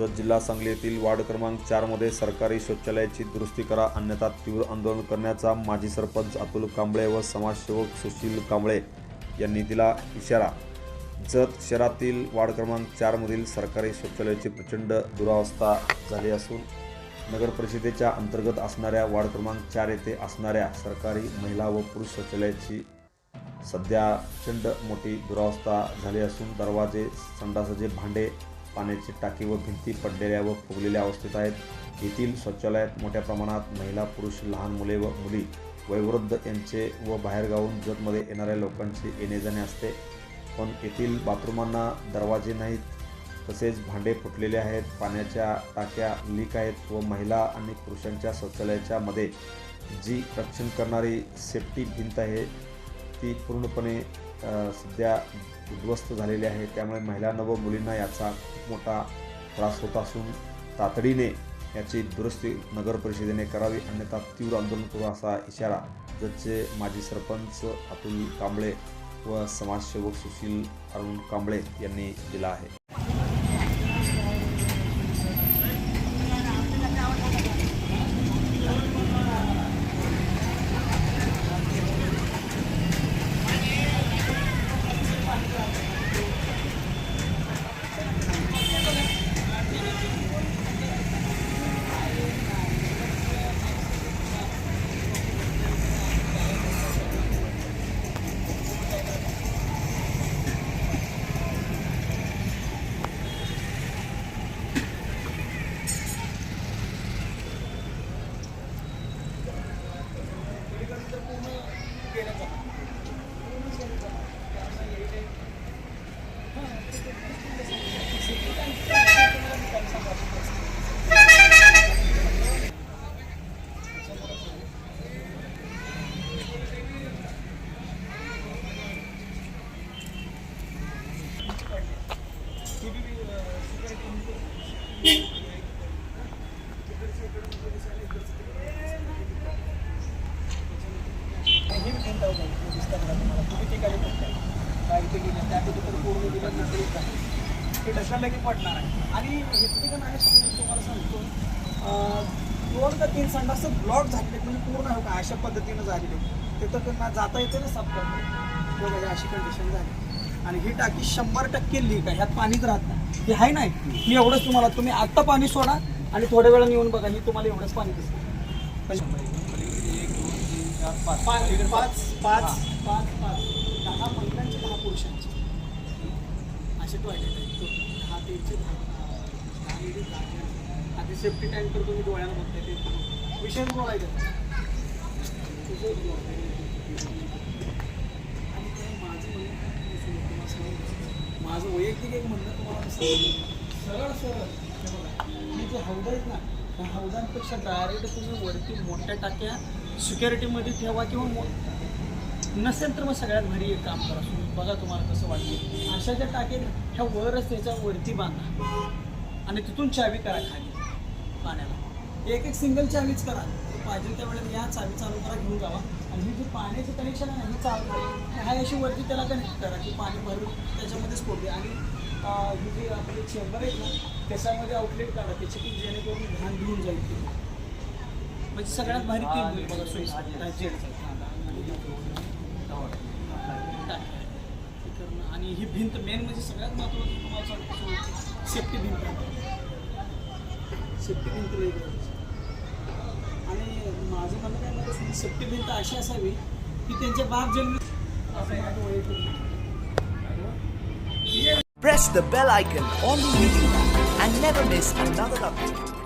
जत जिल्हा सांगली येथील वार्ड क्रमांक चारमध्ये सरकारी शौचालयाची दुरुस्ती करा अन्यथा तीव्र आंदोलन करण्याचा माजी सरपंच अतुल कांबळे व समाजसेवक सुशील कांबळे यांनी दिला इशारा. जत शहरातील वार्ड क्रमांक चारमधील सरकारी शौचालयाची प्रचंड दुरावस्था झाली असून नगर परिषदेच्या अंतर्गत असणाऱ्या वार्ड क्रमांक चार येथे असणाऱ्या सरकारी महिला व पुरुष शौचालयाची सध्या प्रचंड मोठी दुरावस्था झाली असून दरवाजे संडासाचे भांडे पाण्याची टाकी व भिंती पडलेल्या व फुगलेल्या अवस्थेत आहेत. येथील शौचालयात मोठ्या प्रमाणात महिला पुरुष लहान मुले व मुली वयोवृद्ध यांचे व बाहेरगावून जतमध्ये येणाऱ्या लोकांचे येणे जाणे असते. पण येथील बाथरूमांना दरवाजे नाहीत तसेच भांडे फुटलेले आहेत. पाण्याच्या टाक्या लीक आहेत व महिला आणि पुरुषांच्या शौचालयाच्या मध्ये जी रक्षण करणारी सेफ्टी भिंत आहे ती पूर्णपणे सध्या उद्ध्वस्त झालेले आहे. त्यामुळे महिलांना व मुलींना याचा खूप मोठा त्रास होत असून तातडीने याची दुरुस्ती नगर परिषदेने करावी अन्यथा तीव्र आंदोलन करू असा इशारा जतचे माजी सरपंच अतुल कांबळे व समाजसेवक सुशील अरुण कांबळे यांनी दिला आहे. हे भिंत ते गेलं, त्या पूर्ण गेलं, ते ढकललं की पडणार आहे. आणि इथली का आहे तुम्हाला सांगतो दोन का तीन संडास ब्लॉक झालेले म्हणजे पूर्ण हो का अशा पद्धतीनं झालेले आहेत. तिथं त्यांना जाता येते ना साफ बघा अशी कंडिशन झाली. आणि ही टाकी शंभर टक्के लीक आहे ह्यात पाणीच राहत नाही. हे आहे नाही मी एवढंच तुम्हाला तुम्ही आत्ता पाणी सोडा आणि थोड्या वेळाने येऊन बघा ही तुम्हाला एवढंच पाणी दिसतं पाच पाच पाच पाच पाच दहा महिलांचे दहा पुरुषांचे. असे टॉयलेट आहेत. total. दहा ते इंच दहा इंच दहा जेंट्स. आधी सेफ्टी टँक तर तुम्ही डोळ्याला बघताय ते विषय बोलायचं आणि ते माझं म्हणणं आहे, तुम्हाला माझं वैयक्तिक एक म्हणणं तुम्हाला सरळ सरळ. मी जे हौद आहेत ना त्या हौदांपेक्षा डायरेक्ट तुम्ही वरती मोठ्या टाक्या सिक्युरिटीमध्ये ठेवा किंवा मो नसेल तर मग सगळ्यात भारी एक काम करा. तुम्ही बघा तुम्हाला कसं वाटतं अशा ज्या ह्या वरच त्याच्या वरती बांधा. आणि तिथून चावी करा खाली पाण्याला. एक एक सिंगल चावीच करा. पाहिजे त्यावेळेला या चावी चालू करा घेऊन जावा. आणि ही जी पाण्याचं कनेक्शन आहे ही चालू करा. अशी वरती त्याला कनेक्ट करा की पाणी भरून त्याच्यामध्येच पडते आणि ही जी आपले चेंबर आहेत ना त्याच्यामध्ये आउटलेट करा. त्याची की जेणेकरून घाण घेऊन जाईल. म्हणजे सगळ्यात भारी ते बघा सोयीस्कर. आणि ही भिंत मेन म्हणजे सगळ्यात महत्त्वाचं तुम्हाला सांगतो सेफ्टी भिंत सेफ्टी भिंत लई. आणि माझं म्हणणं काय म्हणजे सेफ्टी भिंत अशी असावी की त्यांच्या बाप जन्म Press the bell icon on the video and never miss another update.